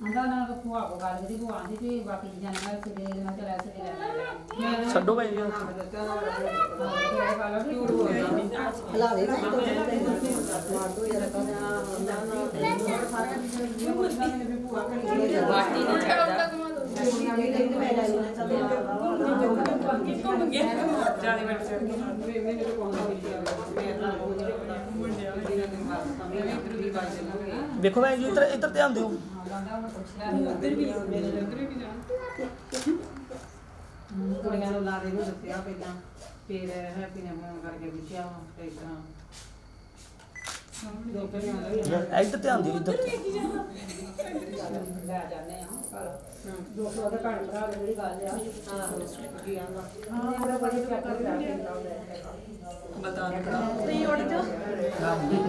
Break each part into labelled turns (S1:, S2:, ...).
S1: ਆਂਦਾ ਨਾ ਕੋ ਭੂਆ ਕੋ ਗੱਲ ਕਰੀ ਭੂਆ ਆਂਦੀ ਵੀ ਬਾਕੀ ਚੀਜ਼ਾਂ ਨਾਲ ਸਿਰੇ ਨਾਲ ਚਲਾ ਸਿਰੇ ਲੈ ਲੈ
S2: ਛੱਡੋ ਭਾਈ ਜੀ।
S3: ਹਲਾਵੇ ਨਾ ਤੋ ਮਾਰ ਦੋ ਯਾਰ
S1: ਬਾਟੀ ਨਾ ਛੱਡਦਾ
S2: ਵੇਖੋ ਭਾਈ ਜੀ ਇੱਧਰ ਇੱਧਰ ਧਿਆਨ ਦਿਓ।
S4: ਕੁੜੀਆਂ ਨੂੰ ਲਾਰੇ ਨੂੰ ਦੱਸਿਆ ਪਹਿਲਾਂ ਫਿਰ ਹੈਪੀ ਨੇ ਮਨ ਕਰਕੇ ਪੁੱਛਿਆ ਵਾ ਤੇ ਇਸ ਤਰ੍ਹਾਂ। ਦੋ ਦਾ ਵੀ
S2: ਇੱਧਰ ਧਿਆਨ ਦਿਓ ਇੱਧਰ
S1: ਲੈ ਜਾਂਦੇ ਆ ਦੋ ਸੌ ਦਾ ਭੈਣ ਭਰਾ ਦੀ ਜਿਹੜੀ ਗੱਲ ਆ
S4: ਕੀ ਆਂਦਾ
S1: ਹਾਂ ਬੜੀ ਪਿਆਰ ਨਾਲ ਰਹਿੰਦਾ
S2: ਬਤਾ
S3: ਤੁਸੀਂ ਉੱਡ ਜਾਓ।
S1: ਇਹ ਕਾ ਪਿੱਛੇ ਦੀ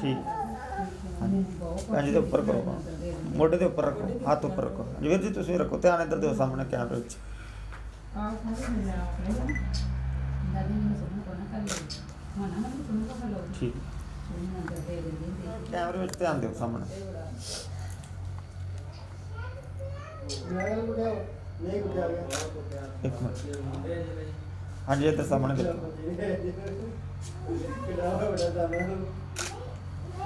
S5: ਠੀਕ। ਹਾਂਜੀ ਦੇ ਉੱਪਰ ਕਰੋ ਮੋਢੇ ਦੇ ਉੱਪਰ ਰੱਖੋ, ਹੱਥ ਉੱਪਰ ਰੱਖੋ। ਵੀਰ ਜੀ, ਤੁਸੀਂ ਰੱਖੋ, ਧਿਆਨ ਇੱਧਰ ਦਿਓ ਸਾਹਮਣੇ ਕੈਮਰੇ ਵਿੱਚ। ਠੀਕ। ਕੈਮਰੇ ਵਿੱਚ ਧਿਆਨ ਦਿਓ ਸਾਹਮਣੇ। ਇੱਕ ਮਿੰਟ। ਹਾਂਜੀ, ਇੱਧਰ ਸਾਹਮਣੇ ਦੇਖੋ।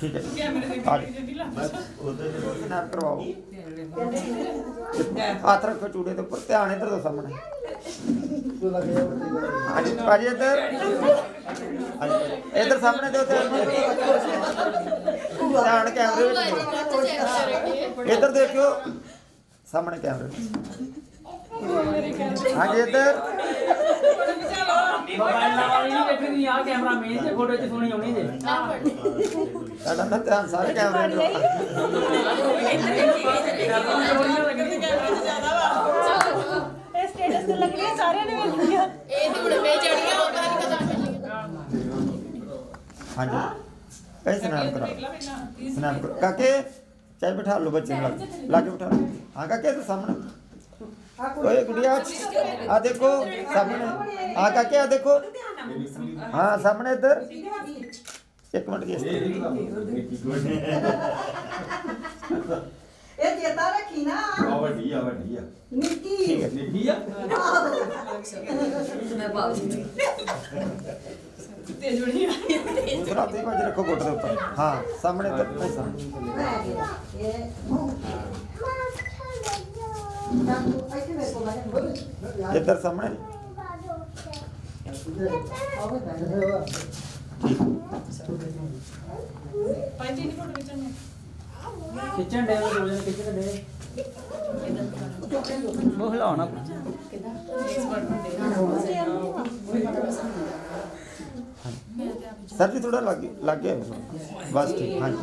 S5: ठीक है। आगे। हाथ रखो चूड़े के उपर ध्यान इधर दो सामने। इधर। इधर सामने दो ध्यान कैमरे इधर देखो। सामने कैमरे हाँ जी इधर।
S2: ਮੋਬਾਈਲ ਨਾਲ ਨਹੀਂ ਵੇਖਣੀ ਆ ਕੈਮਰਾ ਮੇਨ ਤੇ ਫੋਟੋ ਚ ਸੋਣੀ ਆਉਣੀ ਜੇ
S5: ਸਾਡਾ ਨਾ ਧਿਆਨ ਸਾਰੇ ਕੈਮਰੇ ਨੂੰ
S3: ਇਹ ਸਟੇਟਸ ਤੇ ਲੱਗਣੀ ਸਾਰਿਆਂ ਨੇ ਵੇਖਣੀ ਆ
S6: ਇਹ ਤੇ ਹੁਣ ਪੇ ਚੜੀਆਂ ਉਹ ਪਤਾ ਨਹੀਂ ਕਦੋਂ
S5: ਹਾਂਜੀ ਕਈ ਸਨਾਨ ਕਰਾ ਸਨਾਨ ਕਾਕੇ, ਚਾਹ ਬਿਠਾ ਲਓ ਬੱਚੇ ਨੂੰ। ਲਾਗੇ ਬਿਠਾ ਲਓ। ਹਾਂ, ਕਾਕੇ ਤੂੰ ਸਾਹਮਣੇ।
S3: ओए गुड़िया
S7: आ देखो सामने। आ का
S3: क्या
S5: देखो। हाँ
S7: सामने इधर।
S5: एक मिनट ये देता रखी ना। आ बढ़िया बढ़िया। निकी। मैं तेज
S3: बढ़िया दूसरा देखो जरा
S5: को गोट दे
S2: ऊपर हाँ सामने तक हाँ, सामने। इधर समय
S5: किचन किचन सर जी थोड़ा लागे बस ठीक हाँ जी।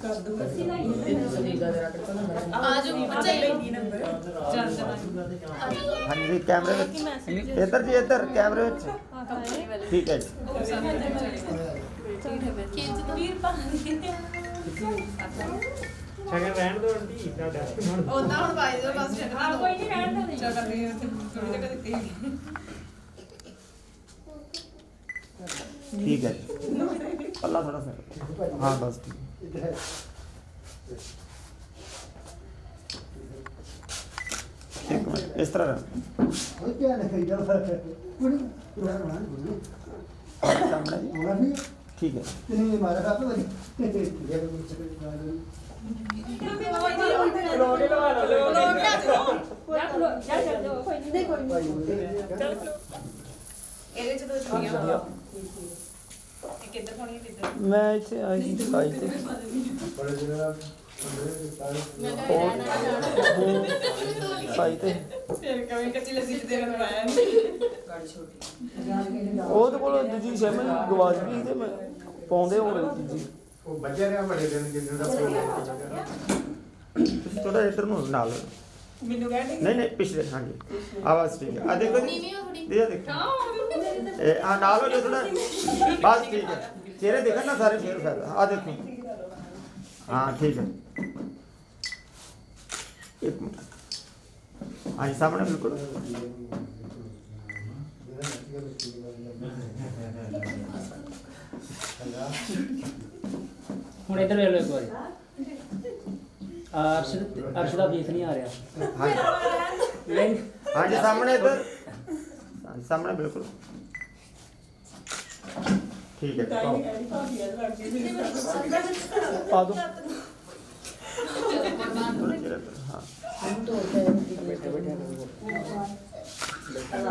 S5: ਇੱਕ ਮਿੰਟ।
S3: ਜਲੇ ਆ ਸਹੀ ਕਰਕੇ
S5: ਹਾਂਜੀ ਸਾਹਮਣੇ ਠੀਕ ਹੈ
S3: ਆਇਆ ਨਹੀਂ
S5: ਇੱਕ ਮਿੰਟ ਇੱਧਰ ਦੇਖਿਓ ਠੀਕ ਹੈ
S2: ਕੈਮਰੇ ਹੁੰਦਾ
S6: ਆ ਜੋ ਬੱਚੇ
S5: ਹਾਂਜੀ ਕੈਮਰੇ ਵਿੱਚ ਇੱਧਰ ਜੀ ਇੱਧਰ ਕੈਮਰੇ ਵਿੱਚ ਠੀਕ ਹੈ ਜੀ
S6: ਖਿੱਚ ਦੋ ਵੀਰ ਪਾ
S8: ਸ਼ਗਨ ਰਹਿਣ ਦੋ ਆਂਟੀ ਤੁਹਾਡਾ
S6: ਉਹਦਾ ਹੁਣ ਪਾਈ ਦੋ ਬਸ
S1: ਹਾਂ ਕੋਈ ਨਹੀਂ ਰਹਿਣ ਦੇ
S4: ਚੱਲ ਰਹੀ ਹੈ ਥੋੜੀ ਜਗ੍ਹਾ ਦਿੱਤੀ
S5: ਠੀਕ ਹੈ ਜੀ ਅੱਲਾ ਥੋੜਾ इधर है ਇੱਕ ਮਿੰਟ ਇਸ ਤਰ੍ਹਾਂ
S7: ਕੋਈ ਕਿਆ ਨਹੀਂ ਕਰੀ ਜਲ ਫ਼ਰਕ ਕੋਈ ਪੁਰਾਣਾ ਬਣਾ ਬੋਲੋ ਰਹਿਣਾ।
S5: ਸਾਹਮਣੇ ਜੀ।
S7: ਹੋਣਾ ਨਹੀਂ
S5: ਠੀਕ ਹੈ
S7: ਤੇ ਮਾਰਾ ਕਾਪ ਵਾਲੀ ਤੇ ਤੇ ਜੇ ਕੋਈ ਚੱਕਰ ਨਾ ਲੋ
S8: ਲੋੜੇ ਲਵਾ ਲਓ ਲੋੜੇ ਭਾਈ
S6: ਇਹਦੇ ਚ ਦੋ ਚੁੰਨੀਆਂ ਕਿੱਧਰ ਕਿੱਧਰ?
S2: ਮੈਂ ਇੱਥੇ ਆਈ ਸੀ ਸਾਈ ਤੇ।
S6: ਮੈਂ ਕਿਹਾ ਰਹਿਣਾ ਜਾਣਾ
S2: ਸਾਈ ਤੇ।
S6: ਫਿਰ ਕਵੇਂ ਕੱਚੀ ਲੱਸੀ ਚ ਦੇਣ ਪਾਇਆ?
S2: ਉਹ ਤੇ ਕੋਲ ਦੂਜੀ ਸਿਮ ਗਵਾਚ ਗਈ ਤੇ ਮੈਂ ਪਾਉਂਦੇ ਹੋਰੇ ਦੂਜੀ।
S8: ਉਹ ਬੱਜਿਆ ਰਿਹਾ ਬੜੇ ਦਿਨ ਜਿੰਨੇ ਦਾ
S5: ਤੁਸੀਂ ਥੋੜਾ ਇੱਧਰ ਨੂੰ ਨਾਲ।
S6: ਮੈਨੂੰ ਕਹਿੰਦੇ
S5: ਨਹੀਂ ਨਹੀਂ ਪਿਛਲੇ ਹਾਂਜੀ ਆਵਾਜ਼ ਠੀਕ ਹੈ ਆ ਦੇਖੋ ਜੀ
S6: ਨੀਵੀਂ ਹੋ ਥੋੜੀ
S5: ਇਹ ਦੇਖੋ ਇਹ ਆ ਨਾਲ ਹੋ ਜੋ ਥੋੜਾ ਬਸ ਠੀਕ ਹੈ ਚਿਹਰੇ ਦੇਖਣ ਨਾ ਸਾਰੇ ਫੇਰ ਫਾਇਦਾ ਆ ਦੇਖੋ ਹਾਂ ਠੀਕ ਹੈ ਇੱਕ ਮਿੰਟ ਹਾਂਜੀ ਸਾਹਮਣੇ ਬਿਲਕੁਲ
S2: ਹੁਣ ਇੱਧਰ ਵੇਖ ਲਓ ਇੱਕ ਵਾਰੀ ਅਰਸ਼ ਅਰਸ਼ ਦਾ ਫੇਸ ਨਹੀਂ ਆ ਰਿਹਾ।
S5: ਹਾਂਜੀ। ਸਾਹਮਣੇ ਇੱਧਰ। ਹਾਂਜੀ ਸਾਹਮਣੇ ਬਿਲਕੁਲ। ਠੀਕ ਹੈ। ਪਾਓ।
S2: ਪਾ ਦੋ।
S5: ਥੋੜ੍ਹਾ ਚਿਹਰੇ ਪਰ, ਹਾਂ।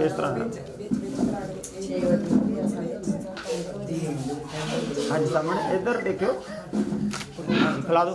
S5: ਇਸ ਤਰ੍ਹਾਂ। ਹਾਂਜੀ ਸਾਹਮਣੇ। ਇੱਧਰ ਦੇਖਿਓ। ਹਾਂਜੀ ਖਿਲਾ ਦਿਓ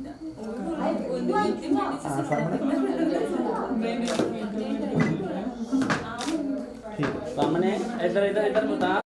S5: ठीक
S2: सामने इधर इधर इधर बता